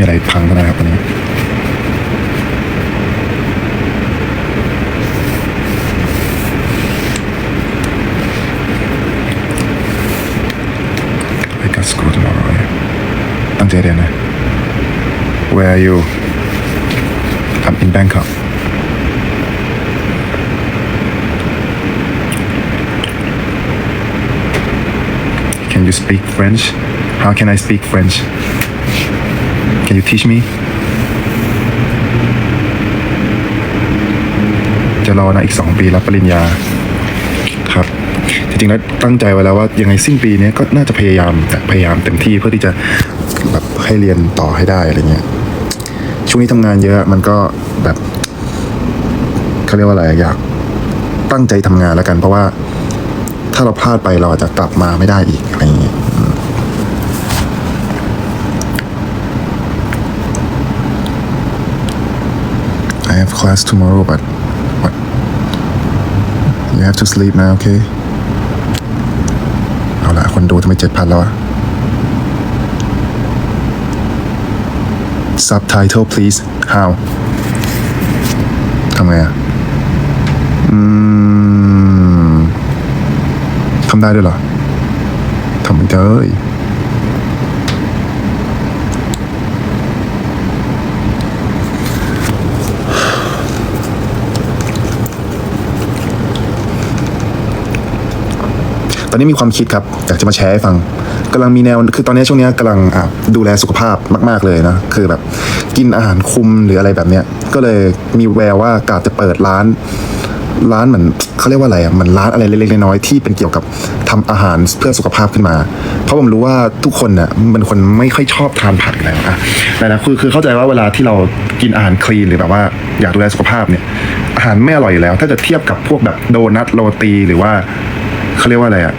มีอะไรพังกันนะครับวันนี้ I got school tomorrow ตั้งใจเรียนนะ Where are you I'm in Bangkok Can you speak French How can I speak French Can you teach me จะรอนะอีก 2 ปีรับปริญญาครับ จริงๆแล้วตั้งใจไว้แล้วว่ายังไงสิ้นปีนี้ก็น่าจะพยายามพยายามเต็มที่เพื่อที่จะแบบให้เรียนต่อให้ได้อะไรเงี้ยช่วงนี้ทำงานเยอะมันก็แบบเขาเรียกว่าอะไรอยากตั้งใจทำงานแล้วกัน เพราะว่าถ้าเราพลาดไปเราอาจจะกลับมาไม่ได้อีกอะไรเงี้ยอืม I have class tomorrow but what you have to sleep now okay เอาละคนดูทำไมเจ็ดพันแล้วอะ subtitle please how ทำไงอะอืมทำได้ด้วยเหรอทำไม่ได้ ตอนนี้มีความคิดครับอยากจะมาแชร์ให้ฟังกำลังมีแนวคือตอนนี้ช่วงนี้กำลังดูแลสุขภาพมาก ๆเลยนะคือแบบกินอาหารคุมหรืออะไรแบบเนี้ยก็เลยมีแววว่ากาจะเปิดร้านร้านเหมือนเขาเรียกว่าอะไรอะเหมือนร้านอะไรเล็กๆน้อยๆที่เป็นเกี่ยวกับทำอาหารเพื่อสุขภาพขึ้นมา เพราะผมรู้ว่าทุกคนน่ะเป็นคนไม่ค่อยชอบทานผักอยู่แล้วอะแต่นะคือคือเข้าใจว่าเวลาที่เรากินอาหารคลีนหรือแบบว่าอยากดูแลสุขภาพเนี่ยอาหารไม่อร่อยอยู่แล้ว ถ้าจะเทียบกับพวกแบบโดนัทโรตีหรือว่า เขาเรียกว่าอะไรอะ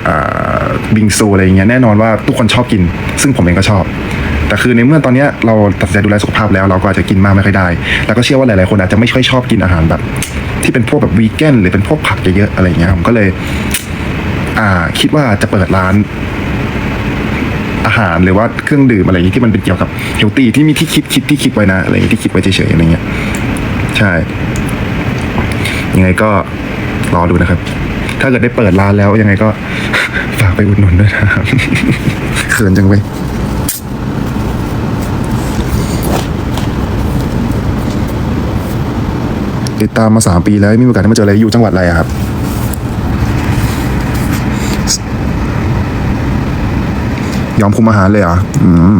บิงซูอะไรอย่างเงี้ยแน่นอนว่าทุกคนชอบกิน ซึ่งผมเองก็ชอบ แต่คือในเมื่อตอนนี้เราตัดสินใจดูแลสุขภาพแล้ว เราก็อาจจะกินมากไม่ค่อยได้ แล้วก็เชื่อว่าหลายๆคนอาจจะไม่ค่อยชอบกินอาหารแบบ ที่เป็นพวกแบบวีแกนหรือเป็นพวกผักเยอะๆอะไรเงี้ยผมก็เลยอ่าคิดว่าจะเปิดร้านอาหารหรือว่าเครื่องดื่มอะไรอย่างงี้ที่มันเป็นเกี่ยวกับเฮลตี้ที่มีที่คิดคิดที่คิดไว้นะอะไรอย่างงี้ที่คิดไว้เฉยๆอะไรเงี้ยใช่ยังไงก็รอดูนะครับ ถ้าเกิดได้เปิดร้านแล้วยังไงก็ ฝากไปอุดหนุนด้วยนะครับเขินจังเว้ยติดตามมาสามปีแล้วไม่มีโอกาสได้มาเจอเลยอยู่จังหวัดอะไรอะครับ ยอมคุมอาหารเลยเหรออืม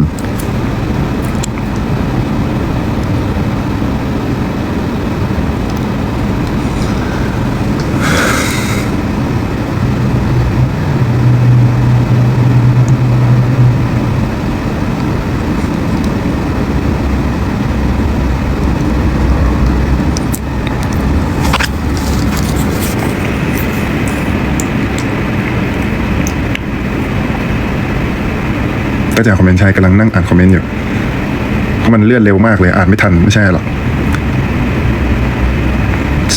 ก็จะคอมเมนต์ใช่กำลังนั่งอ่านคอมเมนต์อยู่เพราะมันเลื่อนเร็วมากเลยอ่านไม่ทันไม่ใช่หรอก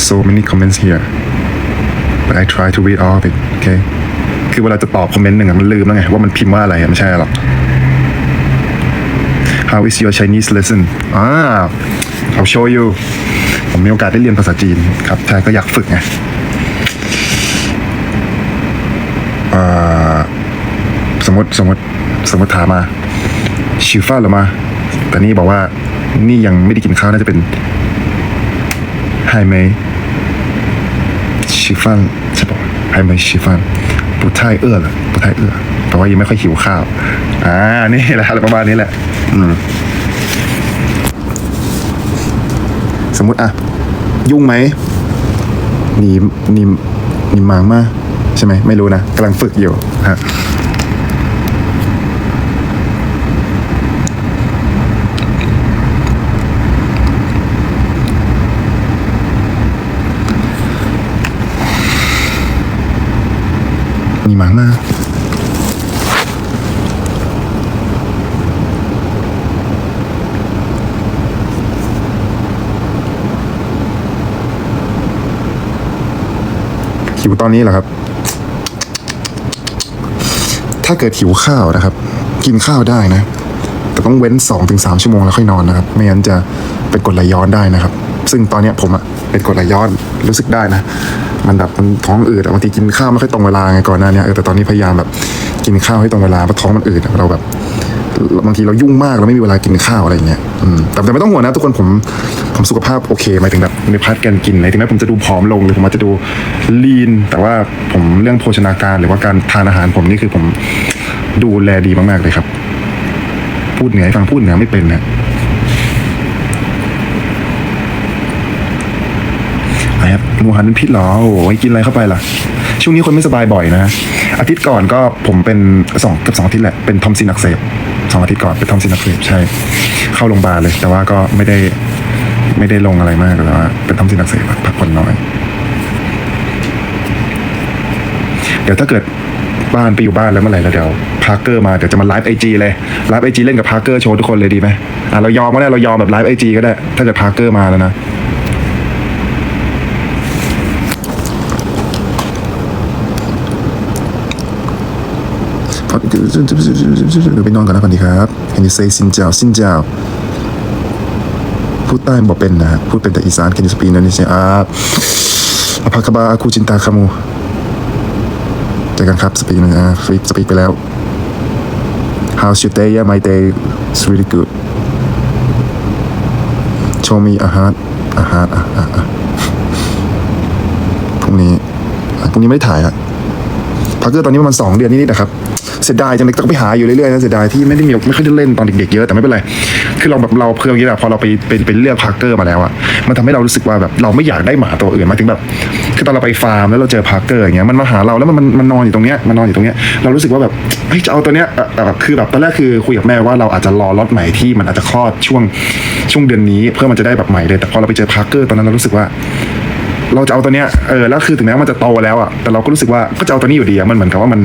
so many comments here but I try to read all of it okay คือเวลาจะตอบคอมเมนต์หนึ่งมันลืมแล้วไงว่ามันพิมพ์ว่าอะไรไม่ใช่หรอก How is your Chinese lesson อ่า I'll show you ผมมีโอกาสได้เรียนภาษาจีนครับใช่ก็อยากฝึกไง สมมติสมมติ สมมติถามมาชิฟ้าหรือมา แต่นี่บอกว่านี่ยังไม่ได้กินข้าวน่าจะเป็นไฮเมชิฟันใช่ปะไฮเมชิฟันปูไทเอื้อเหรอปูไทเอื้อแปลว่ายังไม่ค่อยหิวข้าว อ่า นี่แหละอะไรประมาณนี้แหละ อืม สมมติอะยุ่งไหมหนีหนีหนีมังมาใช่ไหม ไม่รู้นะกำลังฝึกอยู่ฮะ 你忙吗？หิวตอนนี้เหรอครับ ถ้าเกิดหิวข้าวนะครับ กินข้าวได้นะ แต่ ต้องเว้น 2-3 ชั่วโมงแล้วค่อยนอนนะครับ ไม่งั้นจะเป็นกรดไหลย้อนได้นะครับ ซึ่งตอนเนี้ยผมอะเป็นกรดไหลย้อนรู้สึกได้นะ มันแบบมันท้องอืดอะบางทีกินข้าวไม่ค่อยตรงเวลาไงก่อนหน้านี้เออแต่ตอนนี้พยายามแบบกินข้าวให้ตรงเวลาเพราะท้องมันอืดเราแบบบางทีเรายุ่งมากเราไม่มีเวลากินข้าวอะไรอย่างเงี้ยแต่แต่ไม่ต้องห่วงนะทุกคนผมผมสุขภาพโอเคหมายถึงแบบในพาร์ทการกินในถึงแม้ผมจะดูผอมลงหรือผมอาจจะดูลีน แต่ว่าผมเรื่องโภชนาการหรือว่าการทานอาหารผมนี่คือผมดูแลดีมากๆเลยครับ พูดเหนือให้ฟังพูดเหนือไม่เป็นนะ ไอ้ครับหมูหันเป็นพิษเหรอโอ้ยกินอะไรเข้าไปล่ะ ช่วงนี้คนไม่สบายบ่อยนะ อาทิตย์ก่อนก็ผมเป็นสองกับสองอาทิตย์แหละ เป็นทอมซินอักเสบสองอาทิตย์ก่อนเป็นทอมซินอักเสบใช่ เข้าโรงพยาบาลเลย แต่ว่าก็ไม่ได้ไม่ได้ลงอะไรมากแต่ว่าเป็นทอมซินอักเสบพักผ่อนน้อย เดี๋ยวถ้าเกิดบ้านไปอยู่บ้านแล้วเมื่อไหร่แล้วเดี๋ยวพาร์เกอร์มาเดี๋ยวจะมาไลฟ์ไอจีเลยไลฟ์ไอจีเล่นกับพาร์เกอร์โชว์ทุกคนเลยดีไหมอะเรายอมก็ได้เรายอมแบบไลฟ์ไอจีก็ได้ ถ้าเกิดพาร์เกอร์มาแล้วนะ เดี๋ยวไปนอนก่อนนะก่อนดีครับ Can you say ซินเจ้าซินเจ้าพูดใต้บอกเป็นนะพูดเป็นแต่อีสาน Can you speak Indonesia อ่าอภาคบาอาคูจินตาคามูเจอกันครับสปีกนะสปีสปีกไปแล้ว How's your day yeah my day is really good show me อาหารอาหารอะอะอะพรุ่งนี้พรุ่งนี้ไม่ได้ถ่ายอะพักเกอร์ตอนนี้ประมาณสองเดือนนิดๆนะครับ เสียดายจังเลยต้องไปหาอยู่เรื่อยๆนะเสียดายที่ไม่ได้มีไม่ค่อยได้เล่นตอนเด็กๆเยอะแต่ไม่เป็นไรคือเราแบบเราเพื่อนกี้แหละพอเราไปเป็นเป็นเลือกพาร์เกอร์มาแล้วอะมันทำให้เรารู้สึกว่าแบบเราไม่อยากได้หมาตัวอื่นมาถึงแบบคือตอนเราไปฟาร์มแล้วเราเจอพาร์เกอร์อย่างเงี้ยมันมาหาเราแล้วมันมันมันนอนอยู่ตรงเนี้ยมันนอนอยู่ตรงเนี้ยเรารู้สึกว่าแบบเฮ้ยจะเอาตัวเนี้ยเอ่อคือแบบตอนแรกคือคุยกับแม่ว่าเราอาจจะรอล็อตใหม่ที่มันอาจจะคลอดช่วงช่วงเดือนนี้เพื่อมันจะได้แบบใหม่เลยแต่พอเราไปเจอพาร์เกอร์ตอนนั้นเรารู้สึกว่าเราจะเอาตัวเนี้ย เออ แล้วคือถึงแม้มันจะโตแล้วอะ แต่เราก็รู้สึกว่าก็จะเอาตัวนี้อยู่ดีอะมันเหมือนกับว่ามัน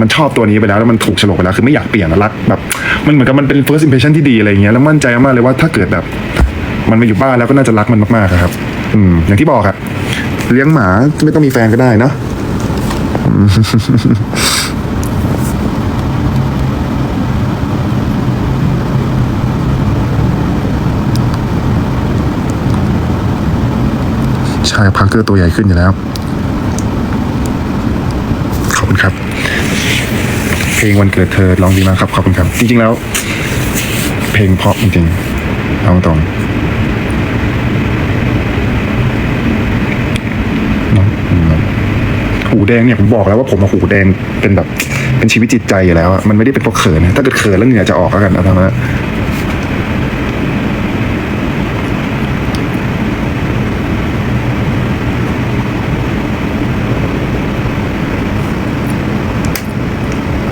มันชอบตัวนี้ไปแล้วแล้วมันถูกฉลกไปแล้วคือไม่อยากเปลี่ยนอะรักแบบมันเหมือนกับมันเป็น first impression ที่ดีอะไรเงี้ยแล้วมั่นใจมากเลยว่าถ้าเกิดแบบ มันมาอยู่บ้านแล้วก็น่าจะรักมันมากๆครับ อืม อย่างที่บอกครับเลี้ยงหมาไม่ต้องมีแฟนก็ได้เนาะใช่พักเกอร์ตัวใหญ่ขึ้นอยู่แล้ว ขอบคุณครับ เพลงวันเกิดเธอร้องดีมากครับ ขอบคุณครับ จริง ๆ แล้ว เพลงเพราะจริงๆเอาตรงหูแดงเนี่ยผมบอกแล้วว่าผมมาหูแดงเป็นแบบเป็นชีวิตจิตใจอยู่แล้วอะมันไม่ได้เป็นเพราะเขินนะถ้าเกิดเขินแล้วเหงื่อจะออกแล้วกันเอาทำนะ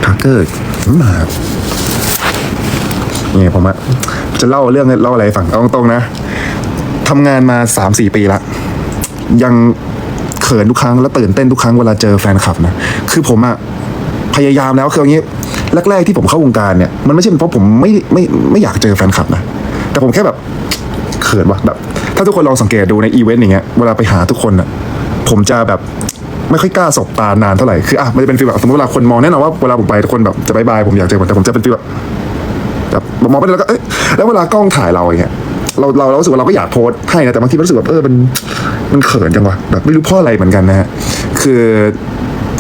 พาร์เก อร์มาเนี่ยผมอะจะเล่าเรื่องเล่าอะไรให้ฟังเอาตรงๆนะทำงานมาสามสี่ปีละ ยังเขินทุกครั้งและตื่นเต้นทุกครั้งเวลาเจอแฟนคลับนะ คือผมอะพยายามแล้วคืออย่างนี้แรกๆที่ผมเข้าวงการเนี่ยมันไม่ใช่เป็นเพราะผมไม่ไม่ไม่อยากเจอแฟนคลับนะ แต่ผมแค่แบบเขินว่ะแบบ ถ้าทุกคนลองสังเกตดูในอีเวนต์อย่างเงี้ยเวลาไปหาทุกคนอะผมจะแบบ ไม่ค่อยกล้าสบตานานเท่าไหร่คืออะมันจะเป็นฟีลแบบสมมติเวลาคนมองแน่นอนว่าเวลาผมไปคนแบบจะบายบายผมอยากเจอผมแต่ผมจะเป็นฟีลแบบแบบมองไปแล้วก็เอ้ยแล้วเวลากล้องถ่ายเราอย่างเงี้ยเราเราเรารู้สึกว่าเราก็อยากโพสให้นะแต่บางทีมันรู้สึกแบบเออมันมันเขินจังวะแบบไม่รู้เพราะอะไรเหมือนกันนะฮะคือ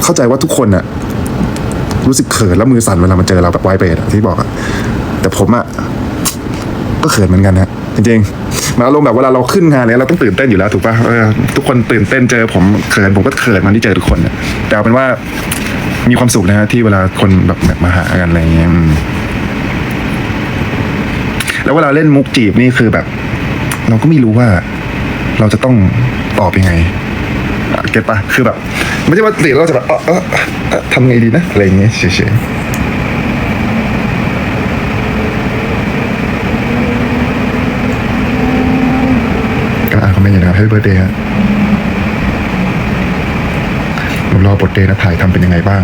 เข้าใจว่าทุกคนอะรู้สึกเขินแล้วมือสั่นเวลามันเจอเราแบบไวเบรดที่บอกอะแต่ผมอะก็เขินเหมือนกันนะ จริงๆมันอารมณ์แบบเวลาเราขึ้นงานเนี่ยเราต้องตื่นเต้นอยู่แล้วถูกปะเออทุกคนตื่นเต้นเจอผมเขินผมก็เขินมันที่เจอทุกคนเนี่ยแต่เอาเป็นว่ามีความสุขนะฮะที่เวลาคนแบบมาหากันอะไรอย่างเงี้ยแล้วเวลาเล่นมุกจีบนี่คือแบบ เราก็ไม่รู้ว่า เราจะต้องตอบยังไงเก็ตปะคือแบบ ไม่ใช่ว่าติเราจะแบบเออเออเออทำไงดีนะอะไรอย่างเงี้ยเฉยๆ กำ ลังอ่านคอเมนต์อยู่นะครับ Happy Birthday ฮะผมรอบทเดย์นะถ่ายทำเป็นยังไงบ้าง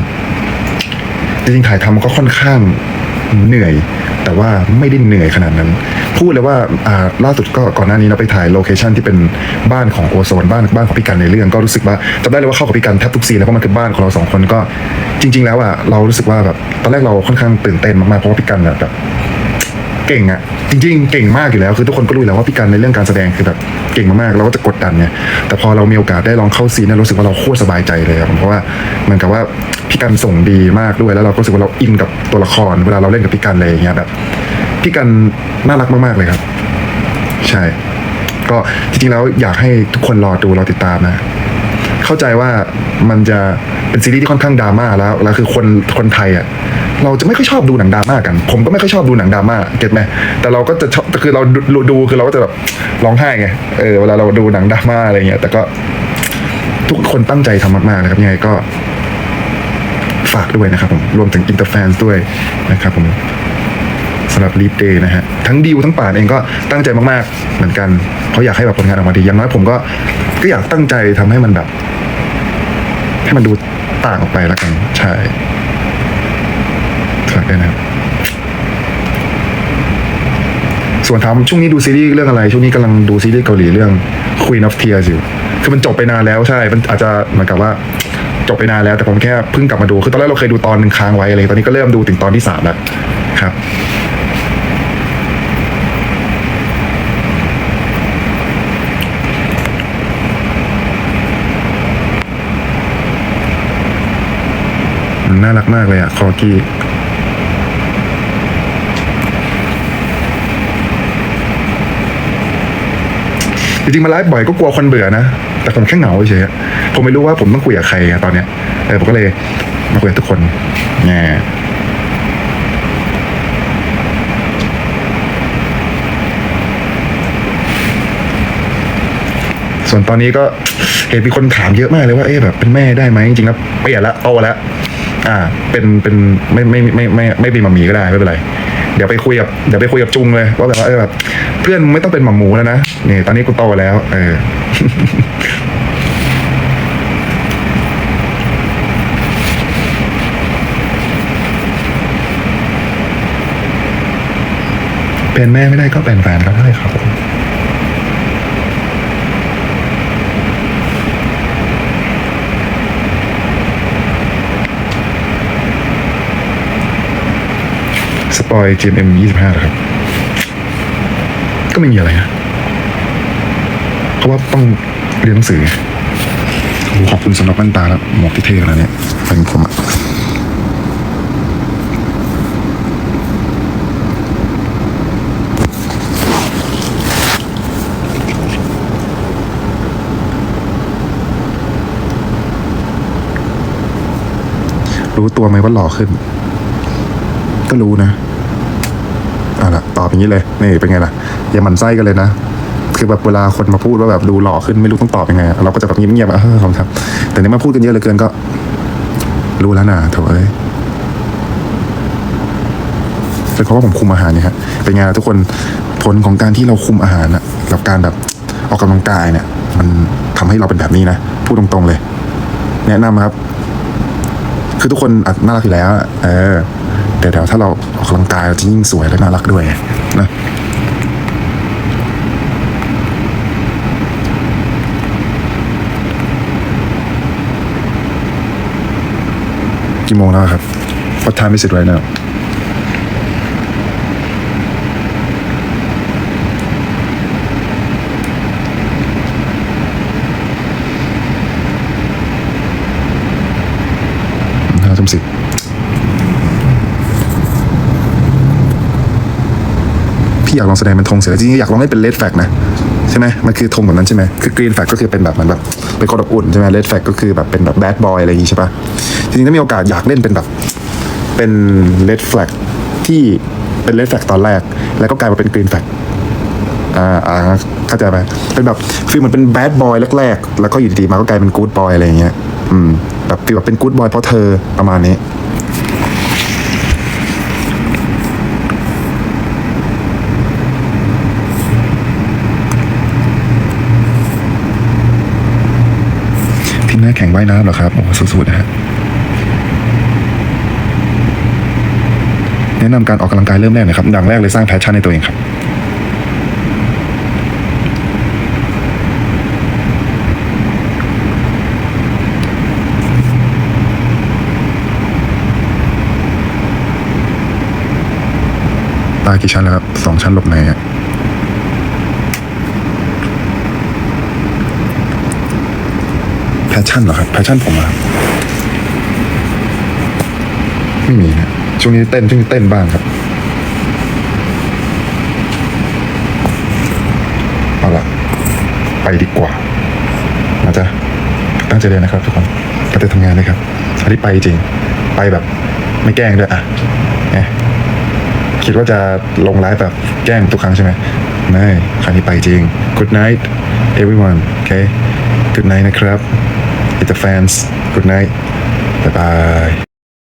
จริงๆถ่ายทำก็ค่อนข้างเหนื่อย แต่ว่าไม่ได้เหนื่อยขนาดนั้น พูดเลยว่าอ่าล่าสุดก็ก่อนหน้านี้เราไปถ่ายโลเคชันที่เป็นบ้านของโอโซนบ้านบ้านของพี่กันในเรื่องก็รู้สึกว่าจำได้เลยว่าเข้ากับพี่กันแทบทุกซีนเลยเพราะมันคือบ้านของเราสองคนก็จริง ๆ แล้วอะเรารู้สึกว่าแบบตอนแรกเราค่อนข้างตื่นเต้นมากๆเพราะว่าพี่กันะแบบ เก่งอะจริง ๆ เก่งมากอยู่แล้วคือทุกคนก็รู้อยู่แล้วว่าพี่กันในเรื่องการแสดงคือแบบเก่งมากๆเราก็จะกดดันเนี่ยแต่พอเรามีโอกาสได้ลองเข้าซีนเนยรู้สึกว่าเราโคตรสบายใจเลยครับผมเพราะว่าเหมือนกับว่าพี่กันส่งดีมากด้วยแล้วเราก็รู้สึกว่าเราอินกับตัวละคร เวลาเราเล่นกับพี่กันอะไรอย่างเงี้ยแบบพี่กันน่ารักมากๆเลยครับ ใช่ ก็จริงๆแล้วอยากให้ทุกคนรอดูรอติดตามนะเข้าใจว่ามันจะเป็นซีรีส์ที่ค่อนข้างดราม่าแล้วแล้วคือคนคนไทยอะ เราจะไม่ค่อยชอบดูหนังดราม่ากัน ผมก็ไม่ค่อยชอบดูหนังดราม่าเก็ตไหมแต่เราก็จะชอบคือเราดูดูคือเราก็จะแบบร้องไห้ไงเออเวลาเราดูหนังดราม่าอะไรเงี้ยแต่ก็ทุกคนตั้งใจทำมากๆนะครับยังไงก็ฝากด้วยนะครับผมรวมถึงอินเตอร์แฟนด้วยนะครับผมสำหรับลีดเดย์นะฮะทั้งดิวทั้งป่านเองก็ตั้งใจมากๆ เหมือนกันเขาอยากให้แบบผลงานออกมาดีอย่างน้อยผมก็ก็อยากตั้งใจทำให้มันแบบ ให้มันดูต่างออกไปแล้วกันใช่ ฝากด้วยนะครับ ส่วนถามช่วงนี้ดูซีรีส์เรื่องอะไร ช่วงนี้กำลังดูซีรีส์เกาหลีเรื่อง Queen of Tears อยู่ คือมันจบไปนานแล้วใช่ มันอาจจะเหมือนกับว่าจบไปนานแล้วแต่ผมแค่เพิ่งกลับมาดู คือตอนแรกเราเคยดูตอนหนึ่งค้างไว้อะไร ตอนนี้ก็เริ่มดูถึงตอนที่สามแล้วครับน่ารักมากเลยอะคอกี้ จริงๆมาไลฟ์บ่อยก็กลัวคนเบื่อนะ แต่ผมแค่เหงาเฉยๆผมไม่รู้ว่าผมต้องคุยกับใครตอนเนี้ยเออผมก็เลยมาคุยกับทุกคนแง่ยส่วนตอนนี้ก็เห็นมีคนถามเยอะมากเลยว่าเอ๊ะแบบเป็นแม่ได้ไหมจริงๆแล้วเปลี่ยนละโตแล้วอ่า เป็นเป็นไม่ไม่ไม่ไม่ไม่เป็นมามีก็ได้ไม่เป็นไร เดี๋ยวไปคุยกับเดี๋ยวไปคุยกับจุงเลยว่าแบบว่าเออแบบเพื่อนไม่ต้องเป็นหมาหมูแล้วนะนี่ตอนนี้กูโตแล้ว เออเป็นแม่ไม่ได้ก็เป็นแฟนก็ได้ครับผมสป อย GMM 25เหรอครับ ก็ไม่มีอะไรนะเพราะว่าต้องเรียนหนังสือขอบคุณสำหรับแว่นตาแล้วหมวกที่เท่ขนาดนี้เป็นผมอะรู้ตัวไหมว่าหล่อขึ้น ก็รู้นะ อาละตอบอย่างนี้เลยนี่เป็นไงล่ะอย่าหมั่นไส้กันเลยนะคือแบบเวลาคนมาพูดว่าแบบดูหล่อขึ้นไม่รู้ต้องตอบยังไง เราก็จะแบบเงียบๆอะเออขอบครับ แต่เนี่ยมาพูดกันเยอะเหลือเกินก็ รู้แล้วนะโถอะเอ้ยเป็นเพราะว่าผมคุมอาหารเนี่ยฮะเป็นไงล่ะทุกคนผลของการที่เราคุมอาหารนะกับการแบบออกกำลังกายเนี่ย มันทำให้เราเป็นแบบนี้นะพูดตรงๆเลย แนะนำครับ คือทุกคนอาจน่ารักอยู่แล้วเออ แต่เดี๋ยวถ้าเราออกกำลังกายเราจะยิ่งสวยและน่ารักด้วยนะกี่โมงแล้วครับ What time is it right now ห้าทุ่มสิบ พี่อยากลองแสดงเป็นธงเสือจริงๆอยากลองให้เป็นเลดแฟกนะใช่ไหมมันคือธงแบบนั้นใช่ไหมคือกรีนแฟกก็คือเป็นแบบเหมันแบบเป็นคนอบอุ่นใช่ไหมเลดแฟกก็คือแบบเป็นแบบแบดบอยอะไรอย่างงี้ใช่ปะจริงๆถ้ามีโอกาสอยากเล่นเป็นแบบเป็นเลดแฟกที่เป็นเลดแฟกตอนแรก แล้วก็กลายมาเป็นกรีนแฟกอ่าอ่าเข้าใจไหมเป็นแบบฟีลเหมือนเป็นแบดบอยแรกๆแล้วก็อยู่ดีๆมาก็กลายเป็นกู๊ดบอยอะไรอย่างเงี้ยอืมแบบฟีลแบบเป็นกู๊ดบอยเพราะเธอประมาณนี้ ทีมแรกแข่งว่ายน้ำเหรอครับโอ้สุดๆนะฮะแนะนำการออกกำลังกายเริ่มแรกนะครับอย่างแรกเลยสร้างแพชชั่นในตัวเองครับตายกี่ชั้นแล้วครับสองชั้นหลบในฮะ พชชั่นเหรอครับแพชชั่นผมอะไม่มีนะช่วงนี้เต้นช่วงนี้เต้นบ้างครับเอาละไปดีกว่านะจ๊ะตั้งใจเรียนนะครับทุกคนตั้งใจทำงานนะครับอันนี้ไปจริง ไปแบบไม่แกล้งด้วยอะคิดว่าจะลงไลฟ์แบบแกล้งทุกครั้งใช่ไหมไม่ครั้งนี้ไปจริง Good night everyone okay Good night นะครับ fans. Good night. Bye bye